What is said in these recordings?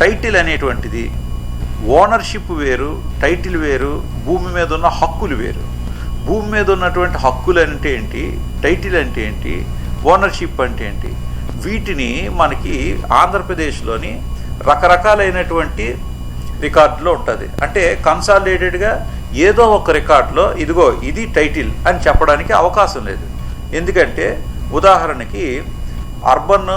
Title అనేటువంటిది ownership వేరు title వేరు భూమి మీద ఉన్న హక్కులు వేరు. భూమి మీద ఉన్నటువంటి హక్కులు అంటే ఏంటి టైటిల్ అంటే ఏంటి ఓనర్షిప్ అంటే ఏంటి వీటిని మనకి ఆంధ్రప్రదేశ్లోని రకరకాలైనటువంటి రికార్డులో ఉంటుంది. అంటే కన్సాలిడేటెడ్గా ఏదో ఒక రికార్డులో ఇదిగో ఇది టైటిల్ అని చెప్పడానికి అవకాశం లేదు. ఎందుకంటే ఉదాహరణకి అర్బన్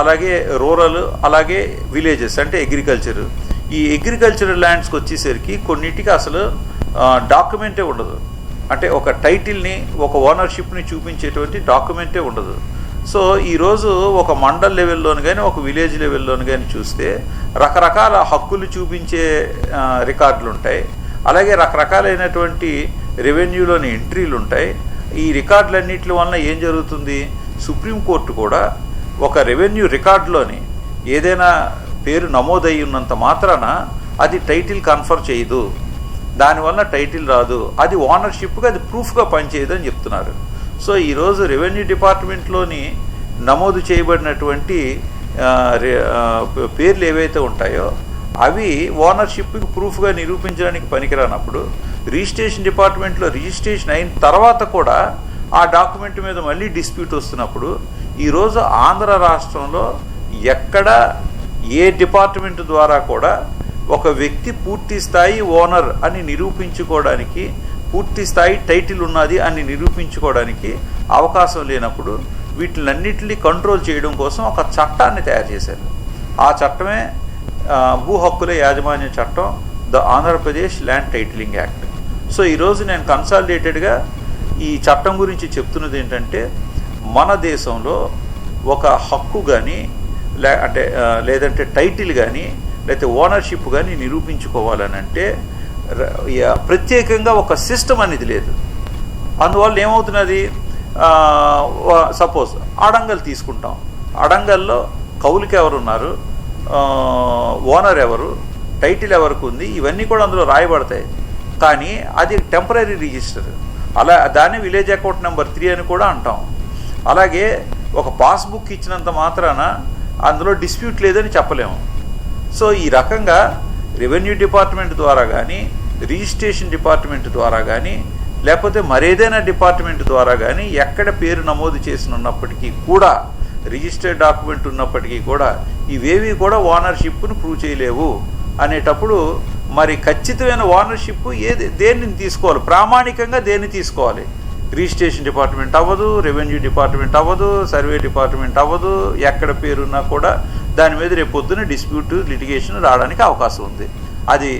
అలాగే రూరల్ అలాగే విలేజెస్ అంటే అగ్రికల్చర్ ఈ అగ్రికల్చరల్ ల్యాండ్స్కి వచ్చేసరికి కొన్నిటికి అసలు డాక్యుమెంటే ఉండదు. అంటే ఒక టైటిల్ని ఒక ఓనర్షిప్ని చూపించేటువంటి డాక్యుమెంటే ఉండదు. సో ఈరోజు ఒక మండల్ లెవెల్లోని కానీ ఒక విలేజ్ లెవెల్లోని కానీ చూస్తే రకరకాల హక్కులు చూపించే రికార్డులు ఉంటాయి. అలాగే రకరకాలైనటువంటి రెవెన్యూలోని ఎంట్రీలు ఉంటాయి. ఈ రికార్డులన్నింటి వలన ఏం జరుగుతుంది? సుప్రీంకోర్టు కూడా ఒక రెవెన్యూ రికార్డులోని ఏదైనా పేరు నమోదయ్యి ఉన్నంత మాత్రాన అది టైటిల్ కన్ఫర్ చేయదు. దానివల్ల టైటిల్ రాదు. అది ఓనర్షిప్గా అది ప్రూఫ్గా పనిచేయదు అని చెప్తున్నారు. సో ఈరోజు రెవెన్యూ డిపార్ట్మెంట్లోని నమోదు చేయబడినటువంటి పేర్లు ఏవైతే ఉంటాయో అవి ఓనర్షిప్కి ప్రూఫ్గా నిరూపించడానికి పనికిరానప్పుడు రిజిస్ట్రేషన్ డిపార్ట్మెంట్లో రిజిస్ట్రేషన్ అయిన తర్వాత కూడా ఆ డాక్యుమెంట్ మీద మళ్ళీ డిస్ప్యూట్ వస్తున్నప్పుడు ఈరోజు ఆంధ్ర రాష్ట్రంలో ఎక్కడ ఏ డిపార్ట్మెంట్ ద్వారా కూడా ఒక వ్యక్తి పూర్తి స్థాయి ఓనర్ అని నిరూపించుకోవడానికి పూర్తి స్థాయి టైటిల్ ఉన్నది అని నిరూపించుకోవడానికి అవకాశం లేనప్పుడు వీటిలన్నిటిని కంట్రోల్ చేయడం కోసం ఒక చట్టాన్ని తయారు చేశారు. ఆ చట్టమే భూ హక్కుల యాజమాన్య చట్టం the Andhra Pradesh land titling act. So ఈరోజు నేను కన్సాలిడేటెడ్గా ఈ చట్టం గురించి చెప్తున్నది ఏంటంటే మన దేశంలో ఒక హక్కు కానీ లే అంటే లేదంటే టైటిల్ కానీ లేకపోతే ఓనర్షిప్ కానీ నిరూపించుకోవాలని అంటే ప్రత్యేకంగా ఒక సిస్టమ్ అనేది లేదు. అందువల్ల ఏమవుతున్నది? సపోజ్ అడంగల్ తీసుకుంటాం. అడంగల్లో కౌలుకి ఎవరు ఉన్నారు ఓనర్ ఎవరు? టైటిల్ ఎవరికి ఉంది? ఇవన్నీ కూడా అందులో రాయబడతాయి. కానీ అది టెంపరీ రిజిస్టర్. అలా దాన్ని విలేజ్ అకౌంట్ నెంబర్ త్రీ అని కూడా అంటాం. అలాగే ఒక పాస్బుక్ ఇచ్చినంత మాత్రాన అందులో డిస్ప్యూట్ లేదని చెప్పలేము. సో ఈ రకంగా రెవెన్యూ డిపార్ట్మెంట్ ద్వారా కానీ రిజిస్ట్రేషన్ డిపార్ట్మెంట్ ద్వారా కానీ లేకపోతే మరేదైనా డిపార్ట్మెంట్ ద్వారా కానీ ఎక్కడ పేరు నమోదు చేసిన ఉన్నప్పటికీ కూడా రిజిస్టర్డ్ డాక్యుమెంట్ ఉన్నప్పటికీ కూడా ఇవేవి కూడా ఓనర్షిప్ను ప్రూవ్ చేయలేవు అనేటప్పుడు మరి ఖచ్చితమైన ఓనర్షిప్ ఏది దేన్ని తీసుకోవాలి? ప్రామాణికంగా దేన్ని తీసుకోవాలి? రిజిస్ట్రేషన్ డిపార్ట్మెంట్ అవ్వదు రెవెన్యూ డిపార్ట్మెంట్ అవ్వదు సర్వే డిపార్ట్మెంట్ అవ్వదు ఎక్కడ పేరున్నా కూడా దాని మీద రేపొద్దున డిస్ప్యూట్ లిటిగేషన్ రావడానికి అవకాశం ఉంది. అది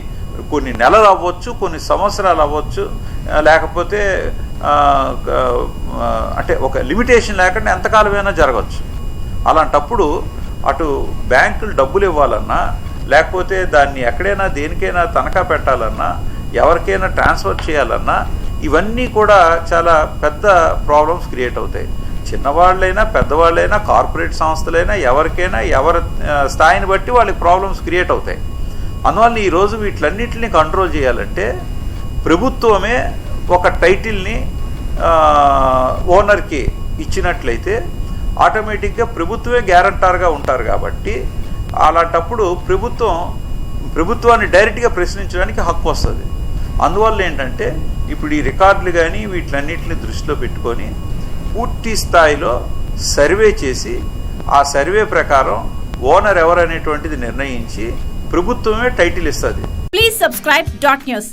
కొన్ని నెలలు అవ్వచ్చు కొన్ని సంవత్సరాలు అవ్వచ్చు లేకపోతే అంటే ఒక లిమిటేషన్ లేకుండా ఎంతకాలమైనా జరగవచ్చు. అలాంటప్పుడు అటు బ్యాంకులు డబ్బులు ఇవ్వాలన్నా లేకపోతే దాన్ని ఎక్కడైనా దేనికైనా తనఖా పెట్టాలన్నా ఎవరికైనా ట్రాన్స్ఫర్ చేయాలన్నా ఇవన్నీ కూడా చాలా పెద్ద ప్రాబ్లమ్స్ క్రియేట్ అవుతాయి. చిన్నవాళ్ళైనా పెద్దవాళ్ళైనా కార్పొరేట్ సంస్థలైనా ఎవరికైనా ఎవరి స్థాయిని బట్టి వాళ్ళకి ప్రాబ్లమ్స్ క్రియేట్ అవుతాయి. అందువల్ల ఈరోజు వీటిలన్నింటిని కంట్రోల్ చేయాలంటే ప్రభుత్వమే ఒక టైటిల్ని ఓనర్కి ఇచ్చినట్లయితే ఆటోమేటిక్గా ప్రభుత్వమే గ్యారంటార్గా ఉంటారు కాబట్టి అలాంటప్పుడు ప్రభుత్వం ప్రభుత్వాన్ని డైరెక్ట్గా ప్రశ్నించడానికి హక్కు వస్తుంది. అందువల్ల ఏంటంటే ఇప్పుడు ఈ రికార్డులు కానీ వీటిలన్నింటిని దృష్టిలో పెట్టుకొని పూర్తి స్థాయిలో సర్వే చేసి ఆ సర్వే ప్రకారం ఓనర్ ఎవరనేటువంటిది నిర్ణయించి ప్రభుత్వమే టైటిల్ ఇస్తుంది. Please subscribe dot news